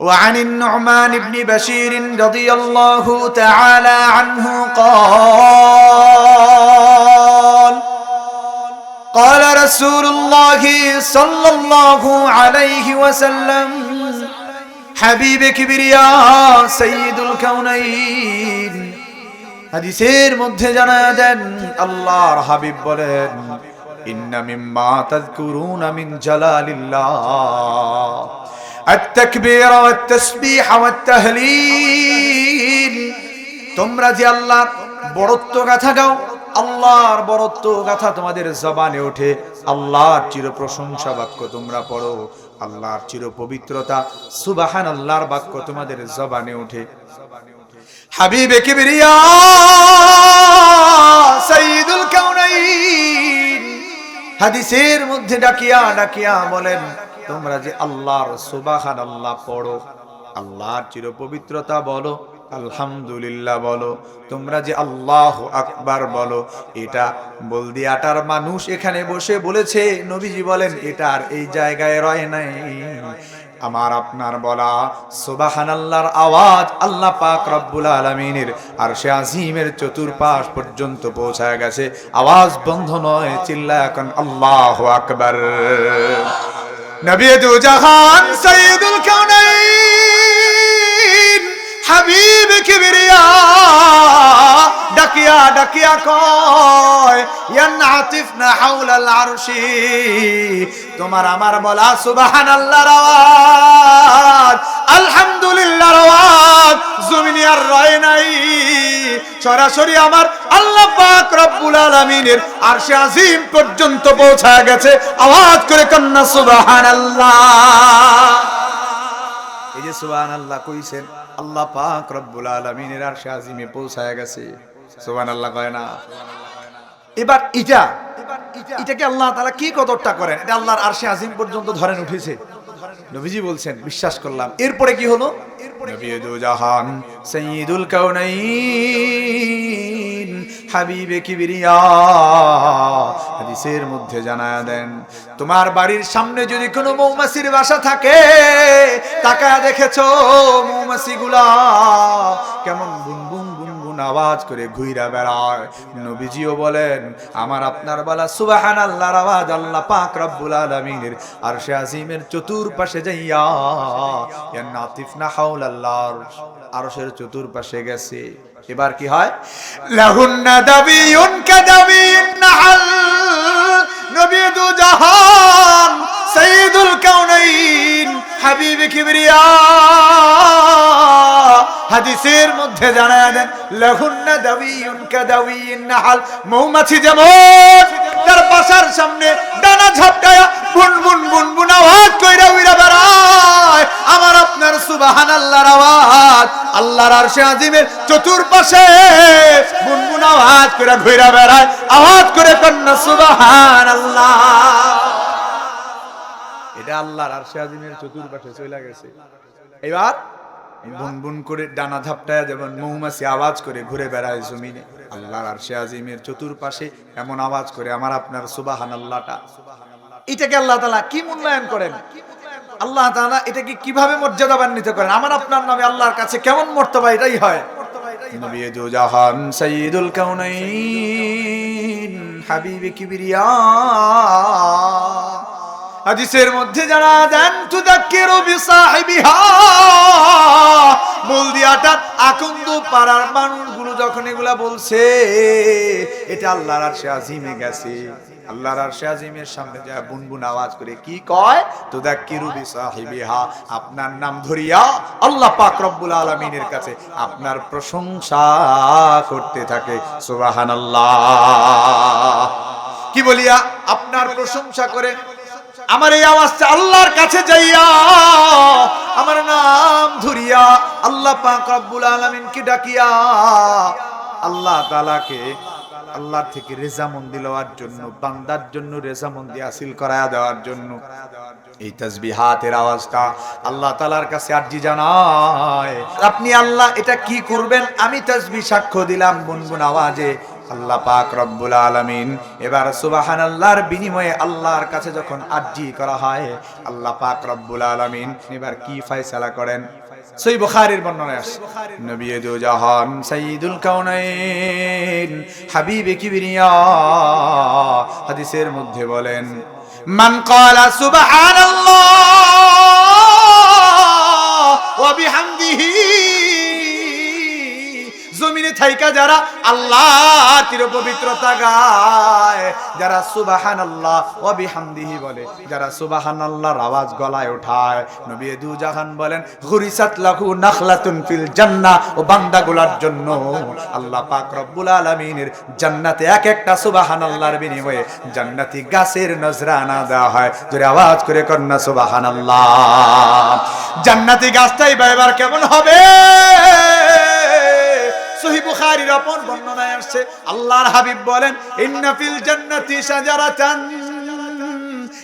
وعن النعمان بن بشير رضي الله تعالى عنه قال قال رسول الله صلى الله عليه وسلم حبيب كبرياء سيد الكونين হাদিসের মধ্যে জানা দেন আল্লাহর হাবিব বলেন ইন্না মিম্মা তাযকুরুনা মিন জালালিল্লাহ التكبير والتسبيح والتهليل তোমরা যে আল্লাহর বড়ত্ব গাথা গাও আল্লাহর বড়ত্ব গাথা তোমাদের জবানে ওঠে আল্লাহর চির প্রশংসা বাক্য তোমরা পড়ো আল্লাহর চির পবিত্রতা সুবাহান আল্লাহর বাক্য তোমাদের জবানে ওঠে হাবিবে কিবরিয়া সাইয়্যিদুল কাউনাইন হাদিসের মধ্যে ডাকিয়া ডাকিয়া বলেন, তোমরা যে আল্লাহর সুবাহান আল্লাহ পড়ো, আল্লাহর চিরপবিত্রতা বলো, আলহামদুলিল্লাহ বলো, তোমরা যে আল্লাহ আকবার বলো, এটা বলদিয়াটার মানুষ এখানে বসে বলেছে, নবীজি বলেন এটা আর এই জায়গায় রয় নাই। আমার আপনার বলা সুবাহান আল্লাহর আওয়াজ আল্লাহ পাক রব্বুল আলমিনের। আর সে আজিমের চতুর্পাশ পর্যন্ত পৌঁছায় গেছে। আওয়াজ বন্ধ নয়, চিল্লা এখন আল্লাহ আকবর। নবী জাহান সৈয়দুল কাউনাইন। হাবিব কিবরিয়া, ডাকিয়া ডাকিয়া কয় ইয়ানাতিফনা হাওলাল আরশি, তোমার আমার বলা সুবহানাল্লাহর আওয়াজ আলহামদুলিল্লাহর আওয়াজ জমিনে আর রয় নাই, সরাসরি আমার আল্লাহ পাক রব্বুল আলামিনের আরশে আজিম পর্যন্ত পৌঁছায় গেছে, আওয়াজ করে কন্না সুবহানাল্লাহ। এই আল্লাহ কইছেন, আল্লাহ পাক রব্বুল আলামিনের আরশে আজিমে পৌঁছায় গেছে। সুবহান আল্লাহ কয় না? এবার এটা এটাকে আল্লাহ তাআলা কি কদরটা করেন? এটা আল্লাহর আরশে আজিম পর্যন্ত ধরেন উঠেছে। নবীজি বলছেন, বিশ্বাস করলাম। এরপরে কি হলো? নবী জাহান সাইয়্যিদুল কাউনাইন হাবিবে কিবরিয়া, হাদিসের মধ্যে জানায়া দেন, তোমার বাড়ির সামনে যদি কোনো মৌমাছির বাসা থাকে, তাকায় দেখেছ মৌমাছিগুলা? কেমন বুনবুন আওয়াজ করে ঘুইরা বেড়ায়। নবীজিও বলেন, আমার আপনার বলা সুবাহান আল্লাহর আওয়াজ আল্লাহ পাক রব্বুল আলামিনের আরশে আজিমের চতুর্পাশে যাইয়া ইয়া নাতিফ না হাউল আল্লাহর আরশের চতুর্পাশে গেছে। এবার কি হয়? হাদিসের মধ্যে জানায় দেন, লাহুন্না দাবিয়ুন কাদাবিয়ুন নাহাল, মৌমাছি যেমন, তার বাসার সামনে ডানা ঝাপটায়া বুন বুন বুন বুন আওয়াজ কইরা উইরা বেড়ায়। আমার আপনার সুবাহান আল্লাহর আওয়াজ। আল্লাহর আরশে আজিমের চতুর্পাশে বুন আওয়াজ কইরা ঘুইরা বেড়ায়, আওয়াজ করে কন্যা সুবাহান আল্লাহ এটা আল্লাহর আরশে আজিমের চতুর্পাশে চলে গেছে। এবার বুন বুন করে ডানা ঝাপটায় যেমন মৌমাছি আওয়াজ করে ঘুরে বেড়ায় জমিনে, আল্লাহর আরশে আজিমের চতুর্পাশে এমন আওয়াজ করে আমার আপনার সুবাহান আল্লাহটা এটাকে আল্লাহ তাআলা কি মূল্যায়ন করেন? আল্লাহ তাআলা এটাকে কীভাবে মর্যাদা মর্যাদাবান্বিত করেন? আমার আপনার নামে আল্লাহর কাছে কেমন মর্তবা এটাই হয়? নবী জাহান সাইয়্যিদুল কাউনাইন, হাবিবে কিবরিয়া। হাদিসের মধ্যে যারা দেন তুদাক্কিরু বিসাহিবিহা। বলদিয়াটার আকন্দ পাড়ার মানুষগুলো যখন এগুলা বলছে, এটা আল্লাহর আরশে আজিমে গেছে। আল্লাহর আরশে আজিমের সামনে যা বুনবুন আওয়াজ করে, কি কয়? তুদাক্কিরু বিসাহিবিহা। আপনার নাম ধরিয়া আল্লাহ পাক রব্বুল আলামিনের কাছে আপনার প্রশংসা করতে থাকে। সুবহানাল্লাহ। কি বলিয়া? আপনার প্রশংসা করে আমার এই আওয়াজটা আল্লাহর কাছে যাইয়া আমার নাম ধরিয়া আল্লাহ পাক রব্বুল আলামিনকে ডাকিয়া আল্লাহ তাআলাকে আল্লাহর থেকে রেজামন্দি লওয়ার জন্য, বান্দার জন্য রেজামন্দি হাসিল করায়া দেওয়ার জন্য। এই তাসবিহাতের আওয়াজটা আল্লাহ তাআলার কাছে আরজি জানায়। আপনি আল্লাহ এটা কি করবেন? আমি তাসবিহ সাক্ষ্য দিলাম গুনগুন আওয়াজে। আল্লাহ পাক রব্বুল আলামিন এবার সুবাহান আল্লাহর বিনিময়ে আল্লাহর কাছে যখন আরজি করা হয়, আল্লাহ পাক রব্বুল আলামিন এবার কি ফয়সালা করেন? সই বুখারীর বর্ণনায় আসে নবী দু জাহান সাইদুল কাউনাইন হাবিবে কিবরিয়া, হাদিসের মধ্যে বলেন, মান ক্বালা সুবহানাল্লাহ থাইকা যারা আল্লাহর চির পবিত্রতা গায়, যারা সুবাহান আল্লাহ ও বিহামদিহি বলে, যারা সুবাহান আল্লাহর আওয়াজ গলায় ওঠায়, নবী দু জাহান বলেন গুরিসাত লাহু নাখলাতুন ফিল জান্নাহ ও বান্দাগুলার জন্য আল্লাহ পাক রব্বুল আলামিনের জান্নাতে এক একটা সুবাহান আল্লাহর বিনিময়ে জান্নাতি গাছের নজরানা দেওয়া হয়। জোরে আওয়াজ করে কন্যা সুবাহান আল্লাহ জান্নাতি গাছটাই এবার কেমন হবে? সহি বুখারীর অপর বর্ণনায় আসছে, আল্লাহর হাবিব বলেন, ইন্না ফিল জান্নাতি শাজারাতান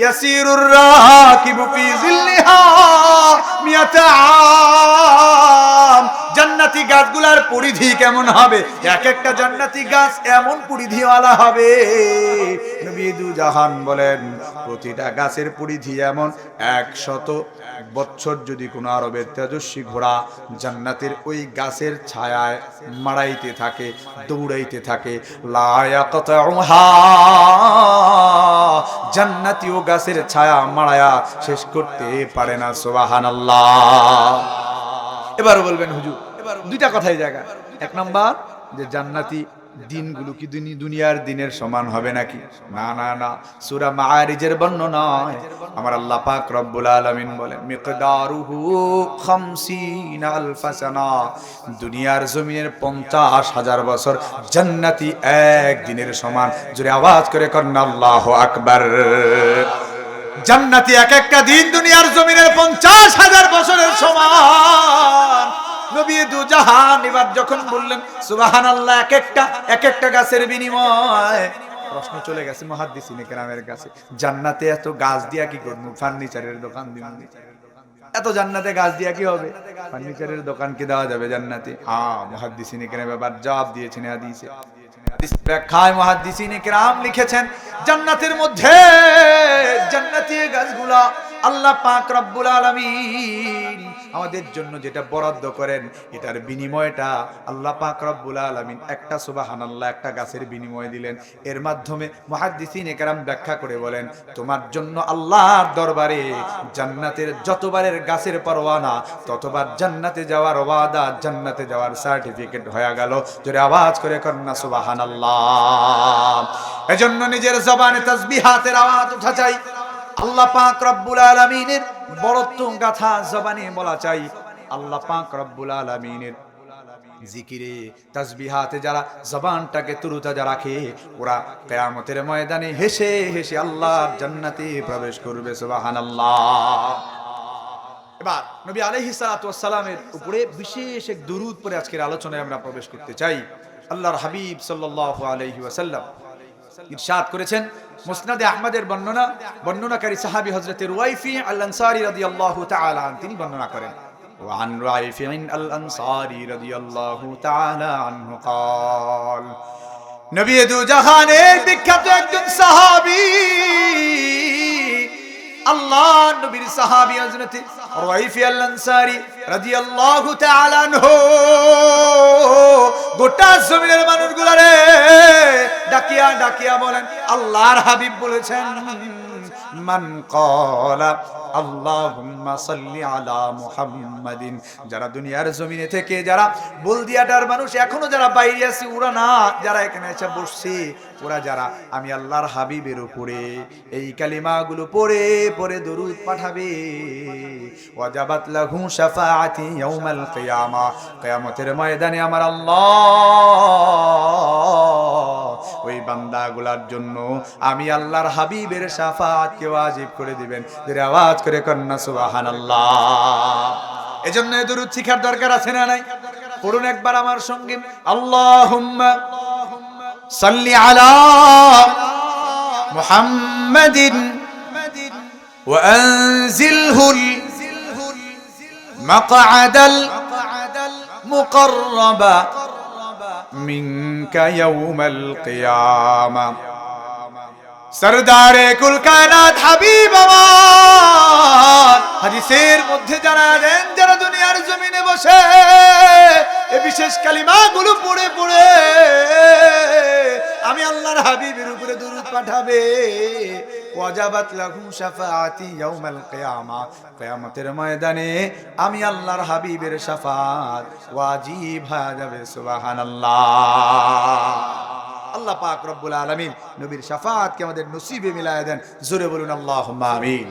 ইয়াসিরুর রাকিবু ফি জিল্লিহা মিয়াতা আম জান্নাতি গাছগুলার পরিধি কেমন হবে? এক একটা জান্নাতি গাছ এমন পরিধিওয়ালা হবে। নবী জাহান বলেন, প্রতিটা গাছের পরিধি এমন। একশত বছর যদি কোনো আরবের তেজস্বী ঘোড়া জান্নাতের ওই গাছের ছায়ায় মারাইতে থাকে, দৌড়াইতে থাকে জান্নাতি ও গাছের ছায়া মারায়া শেষ করতে পারে না, সুবহানাল্লাহ। এবার বলবেন, হুজুর দুইটা কথাই জায়গা এক নাম্বার, যে জান্নাতি দিনগুলো কি দুনিয়ার দিনের সমান হবে নাকি? না না না। সূরা মাআরিজের বর্ণনায় আমার আল্লাহ পাক রব্বুল আলামিন বলেন, মিকদারুহু 50 আলফাসানা। দুনিয়ার জমিনের 50 হাজার বছর জান্নাতি এক দিনের সমান। জোরে আওয়াজ করে কন্না আল্লাহু আকবার। জান্নাতি এক একটা দিন দুনিয়ার জমিনের পঞ্চাশ হাজার বছরের সমান। নবী দু জাহান এবার যখন বললেন সুবাহান আল্লাহ এক একটা এক একটা গাছের বিনিময়। প্রশ্ন চলে গেছে মহাদ্দিসিনে কেরামের কাছে, জান্নাতে এত গাছ দিয়া কি করব? ফার্নিচারের দোকান দিব এত জান্নাতে গাছ দিয়া কি হবে? ফার্নিচারের দোকান কি দেওয়া যাবে জান্নাতে? হ্যাঁ মহাদ্দিসিনে কেরাম এবার জবাব দিয়েছেন হাদিসে ব্যাখ্যায় মহাদ্দিসিনে কেরাম লিখেছেন, জান্নাতের মধ্যে জান্নাতি গাছগুলা আল্লাহ পাক রব্বুল আলামিন আমাদের জন্য যেটা বরাদ্দ করেন, এটার বিনিময়টা আল্লাহ পাক রব্বুল আলামিন একটা সুবহানাল্লাহ একটা গাছের বিনিময় দিলেন। এর মাধ্যমে মুহাদ্দিসিন একরাম ব্যাখ্যা করে বলেন, তোমার জন্য আল্লাহর দরবারে জান্নাতের যতবারের গাছের পরওয়ানা ততবার জান্নাতে যাওয়ার ওয়াদা, জান্নাতে যাওয়ার সার্টিফিকেট হয়ে গেল। জোরে আওয়াজ করে কন্যা সুবহানাল্লাহ। এজন্য নিজের জবানে তাসবিহাতের আওয়াজ উঠা চাই। আল্লাহ পাক রব্বুল আলামিনের বড়ত্ব গাথা জবানে বলা চাই। আল্লাহ পাক রব্বুল আলামিনের জিকিরে, তাসবিহাতে যারা জবানটাকে তুরুতাজা রাখে, ওরা কেয়ামতের ময়দানে হেসে হেসে আল্লাহর জান্নাতে প্রবেশ করবে, সুবহানাল্লাহ। এবার নবী আলাইহিস সালাতু ওয়াসসালামের উপরে বিশেষ এক দুরূদ পরে আজকের আলোচনায় আমরা প্রবেশ করতে চাই। আল্লাহর হাবিব সাল্লাল্লাহু আলাইহি ওয়াসাল্লাম ইরশাদ করেছেন মুসনাদে আহমদের বর্ণনা বর্ণনাকারী সাহাবী হযরত রুয়াইফি আল আনসারী রাদিয়াল্লাহু তাআলা আন তিনি বর্ণনা করেন وعن رافع الأنصاري رضي الله تعالى عنه قال নবী দু জাহানের বিখ্যাত একজন সাহাবী আল্লাহ নবীর সাহাবী হযরত রাইফি আল আনসারী রাদিয়াল্লাহু তাআলা আনহু গোটা জমিনের মানুষগুলারে ডাকিয়া ডাকিয়া বলেন, আল্লাহর হাবিব বলেছেন, মান সাল্লি আলা মুহাম্মাদিন। যারা দুনিয়ার জমিনে থেকে, যারা বলদিয়াটার মানুষ, এখনও যারা বাইরে আছে, ওরা না, যারা এখানে এসে বসছে, ওরা যারা, আমি আল্লাহর হাবিবের উপরে এই কালিমাগুলো পড়ে পড়ে দরুদ পাঠাবে। ওয়াজাবাত লাহু শাফাআতি ইয়াউমাল কিয়ামা। কিয়ামতের ময়দানে আমার আল্লাহ ওই বান্দাগুলার জন্য আমি আল্লাহর হাবিবের শাফাআতকে ওয়াজিব করে দিবেন যদি আওয়াজ করে কন্যা সুবহানাল্লাহ এজন্য এই দরুদ শিখার দরকার আছে না নাই পড়ুন একবার আমার সঙ্গে আল্লাহুম্মা সাল্লি আলা মুহাম্মাদিন وأنزله المقعد المقرب মিনকা ইয়াউমাল কিয়ামা সরদারে কুল কায়নাত হাবিব আমার হাদিসের মধ্যে জানা দেন যারা দুনিয়ার জমিনে বসে এ বিশেষ কালিমাগুলো পড়ে পড়ে আমি আল্লাহর হাবিবের উপরে দরুদ পাঠাবে ওয়াজাবাত শাফাআতি আমি আল্লাহর হাবিবের সুবহানাল্লাহ। আল্লাহ পাক রব্বুল আলমিন নবীর শাফাতকে আমাদের নসিবে মিলায় দেন। জোরে বলুন আল্লাহ আমিন।